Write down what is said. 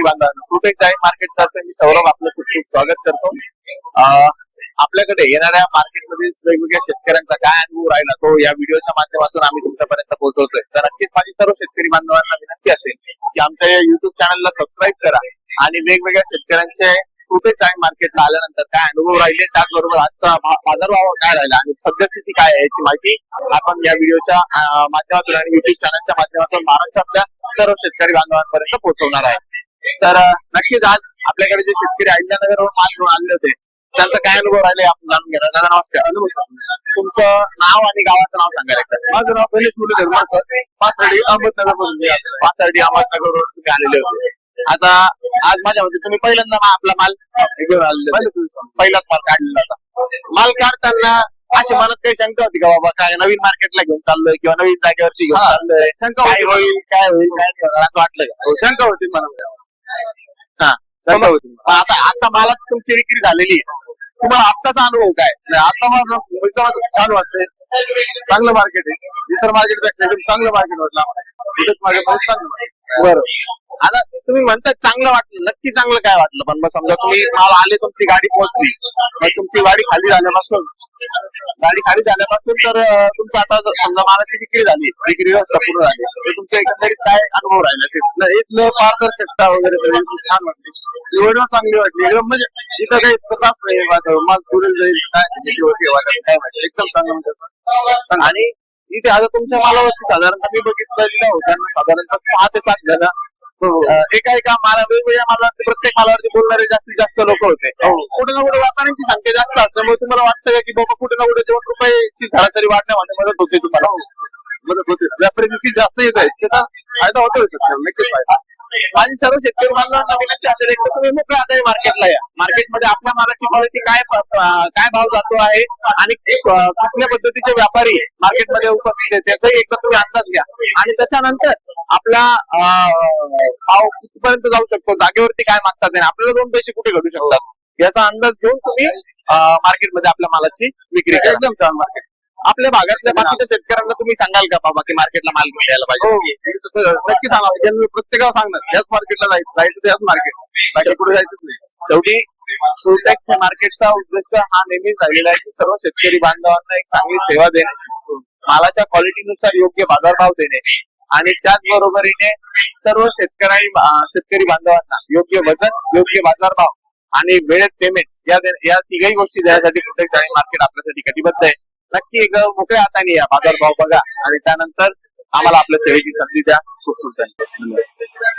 शेतकरी बांधवांना प्रोटेक्ट आहे मार्केट तर्फे मी सौरभ आपलं खूप खूप स्वागत करतो. आपल्याकडे येणाऱ्या मार्केटमध्ये वेगवेगळ्या शेतकऱ्यांचा काय अनुभव राहिला तो या व्हिडिओच्या माध्यमातून आम्ही तुमच्यापर्यंत पोहोचवतोय. तर नक्कीच माझी सर्व शेतकरी बांधवांना विनंती असेल की आमच्या या युट्यूब चॅनलला सबस्क्राईब करा आणि वेगवेगळ्या शेतकऱ्यांचे कुठे आहे मार्केटला आल्यानंतर काय अनुभव राहिले त्याचबरोबर आजचा बाजारभाव काय राहिला आणि सद्यस्थिती काय आहे याची माहिती आपण या व्हिडिओच्या माध्यमातून आणि युट्यूब चॅनलच्या माध्यमातून महाराष्ट्रातल्या सर्व शेतकरी बांधवांपर्यंत पोहोचवणार आहे. तर नक्कीच आज आपल्याकडे जे शेतकरी अहिल्यानगरवर माल घेऊन आलेले होते त्यांचा काय अनुभव राहिले आपण जाणून घेणार. दादा नमस्कार. तुमचं नाव आणि गावाचं नाव सांगा एकदा. माझं नाव गणेश मुरलीधर मारकर पाथर्डी अहमदनगर पाथर्डी अहमदनगर तुम्ही आलेले होते. आता आज माझ्या मते तुम्ही पहिल्यांदा आपला माल घेऊन आलेले. पहिलाच माल काढलेला होता. माल काढताना अशी मनात काही शंका होती का बाबा काय नवीन मार्केटला घेऊन चाललोय किंवा नवीन जागेवरती घेऊन चाललोय? शंका काय होईल? काय होईल? काय होणार असं वाटलं का? शंका होती मला हा. आता आता मालाच तुमची विक्री झालेली आहे. तुम्हाला आत्ताचा अनुभव काय? आता माझं छान वाटतंय. चांगलं मार्केट आहे. इतर मार्केटपेक्षा एकदम चांगलं मार्केट वाटलं आम्हाला. इथेच मार्केट चांगलं. बरं. आता तुम्ही म्हणतात चांगलं वाटलं. नक्की चांगलं काय वाटलं? पण मग समजा तुम्ही माल आले तुमची गाडी पोहोचली. मग तुमची गाडी खाली झाल्यापासून गाडी खाली झाल्यापासून तर अं, तुमचं आता जर समजा मालाची विक्री झाली. विक्री व्यवस्था पूर्ण झाली. तर तुमचं एकंदरीत काय अनुभव राहिला? ते इथलं पारदर्शकता वगैरे सगळं खूप छान वाटते निवडणूक चांगली वाटली. एकदम म्हणजे इथं काही त्रास नाही माझं. माल चुरेल जाईल काय किती होते वाटत काय माहिती एकदम चांगलं म्हणजे आणि इथे आता तुमच्या मालावरती साधारणतः मी बघितलं होतं साधारणतः सहा ते सात जण एका एका माला वेगवेगळ्या मालावरती प्रत्येक मालावरती बोलणारे जास्तीत जास्त लोक होते. कुठे ना कुठे व्यापाऱ्यांची संख्या जास्त असल्यामुळे तुम्हाला वाटतं का की बाबा कुठे ना कुठे दोन रुपयाची सरासरी वाढण्यामध्ये मदत होते तुम्हाला? हो. मदत होते. व्यापारी जितकी जास्त येत आहेत फायदा होतो शेतकऱ्यांना, नक्कीच फायदा. माझी सर्व शेतकरी बांधवांना विनंती असेल एक तर तुम्ही मोकळ्या आता मार्केटला या. मार्केटमध्ये आपल्या मालाची क्वालिटी काय काय भाव जातो आहे आणि कुठल्या पद्धतीचे व्यापारी मार्केटमध्ये उपस्थित आहेत त्याचाही एकदा तुम्ही अंदाज घ्या. आणि त्याच्यानंतर आपला भाव कुठपर्यंत जाऊ शकतो जागेवरती काय मागतात आणि आपल्याला दोन पैसे कुठे घडू शकतात याचा अंदाज घेऊन तुम्ही मार्केटमध्ये आपल्या मालाची विक्री करा. एकदम छान मार्केट आपल्या भागातल्या बाकीच्या शेतकऱ्यांना तुम्ही सांगाल का बाबा की मार्केटला माल घेऊन यायला पाहिजे? तसं नक्की सांगा मी प्रत्येकाला सांगणार याच मार्केटला जायचं जायचं त्याच मार्केट बाकी कुठे जायचंच नाही. शेवटी सोलटॅक्स या मार्केटचा उद्देश हा नेहमीच राहिलेला आहे की सर्व शेतकरी बांधवांना एक चांगली सेवा देणे मालाच्या क्वालिटीनुसार योग्य बाजारभाव देणे आणि त्याचबरोबरीने सर्व शेतकरी शेतकरी बांधवांना योग्य वजन योग्य बाजारभाव आणि वेळेत पेमेंट या या तिघही गोष्टी देण्यासाठी प्रोटेक्ट आणि मार्केट आपल्यासाठी कटिबद्ध आहे. नक्की एक मोकळ्या हाताने या बाजारभाव बघा आणि त्यानंतर आम्हाला आपल्या सेवेची संधी द्या. खूप खूप धन्यवाद.